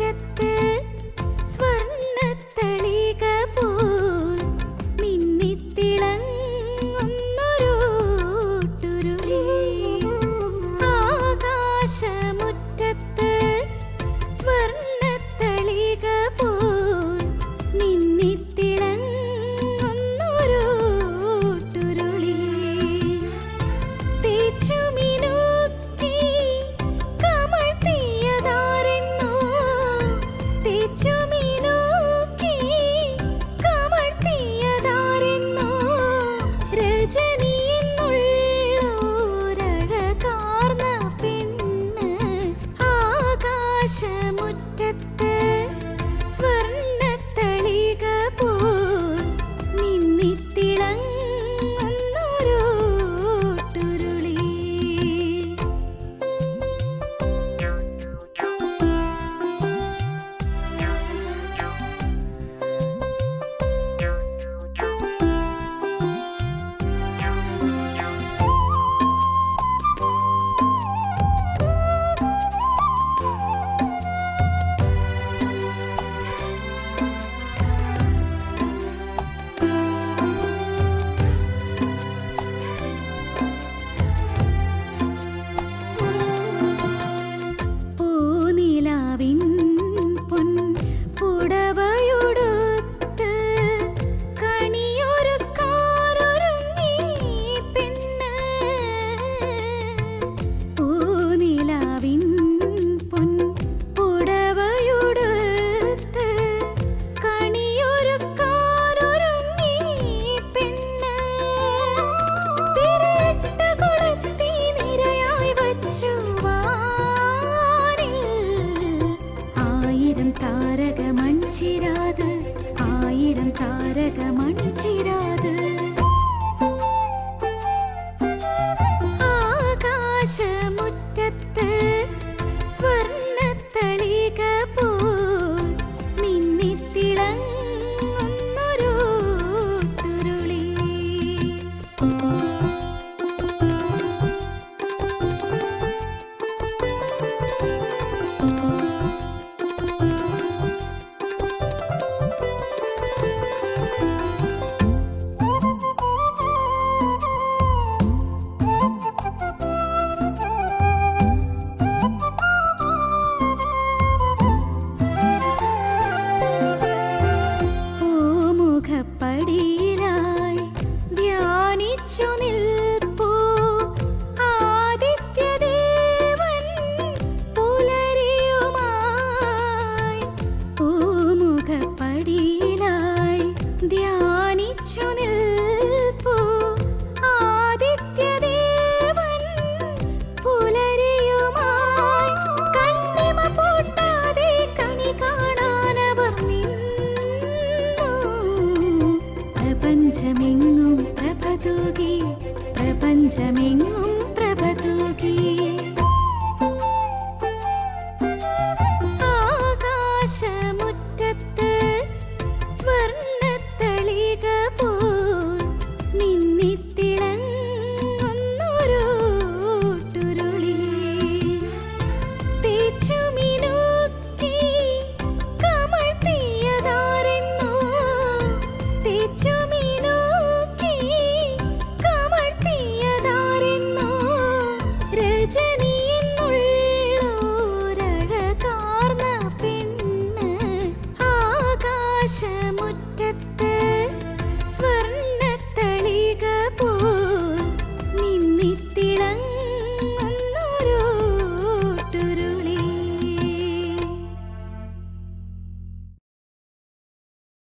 did this. ஆயிரம் தாரக மஞ்சிராது ஆயிரம் தாரக மஞ்சிராது പ്രപഞ്ചമെങ്ങും പ്രഭതൂകി പ്രപഞ്ചമെങ്ങും